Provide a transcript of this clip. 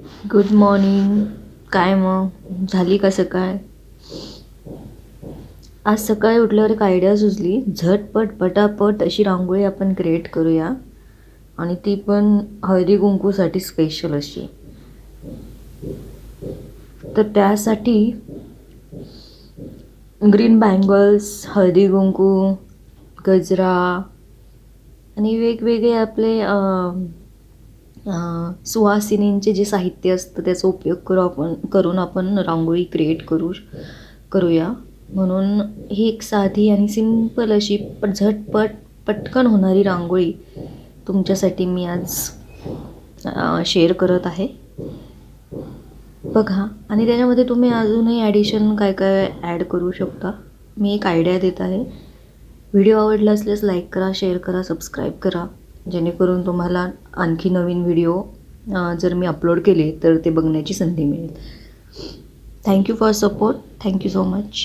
Good morning काय मग? झाली का सकाळ? आज सकाळी उठल्यावर एक आयडिया सुचली. झटपट पटापट अशी रांगोळी आपण क्रिएट करूया. आणि ती पण हळदी कुंकूसाठी स्पेशल अशी. तर त्यासाठी ग्रीन बँगल्स हळदी कुंकू गजरा आणि वेगवेगळे आपले सुवासिनींचे जे साहित्य असतं त्याचा उपयोग करू आपण करून आपण रांगोळी क्रिएट करू करूया. म्हणून ही एक साधी आणि सिंपल अशी झटपट पटकन होणारी रांगोळी तुमच्यासाठी मी आज शेअर करत आहे. बघा आणि त्याच्यामध्ये तुम्ही अजूनही ॲडिशन काय काय ॲड करू शकता? मी एक आयडिया देत आहे. व्हिडिओ आवडला असल्यास लाईक करा शेअर करा सबस्क्राईब करा. जेणेकरून तुम्हाला आणखी नवीन व्हिडिओ जर मी अपलोड केले तर ते बघण्याची संधी मिळेल. Thank you for support thank you so much